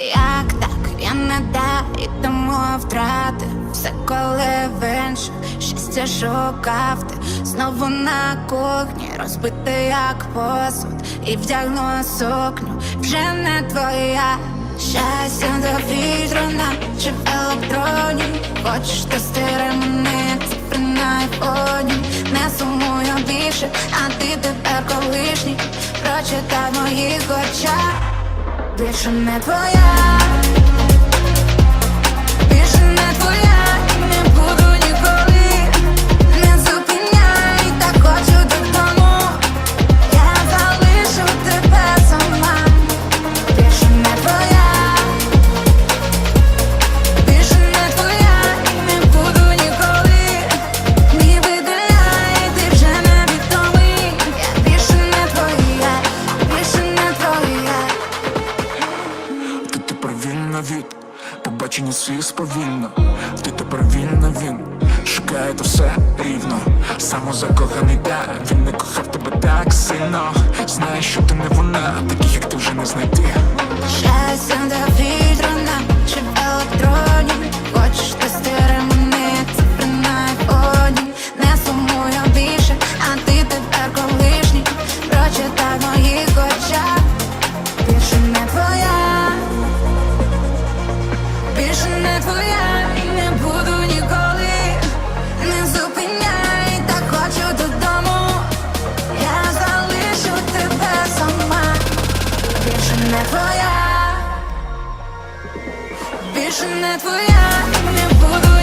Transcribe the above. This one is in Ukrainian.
Як так, я не дай, тому втрати. Все, коли в інших щастя шукав ти Знову на кухні, розбитий як посуд. І вдягну сукню, вже не твоя. Щастя до вітру наче в електроні. Хочеш тестири мене, цифри на айфоні. Не сумую більше, а ти тепер колишній. Прочитай в моїх очах Більше не твоя, від побачення сліз сповільно, Ти тепер вільна він шукає то все рівно. Самозакоханий, да він не кохав тебе так сильно. Знаєш, що ти не вона, таких як ти вже не знайти. не твоя, більше не твоя, не буду.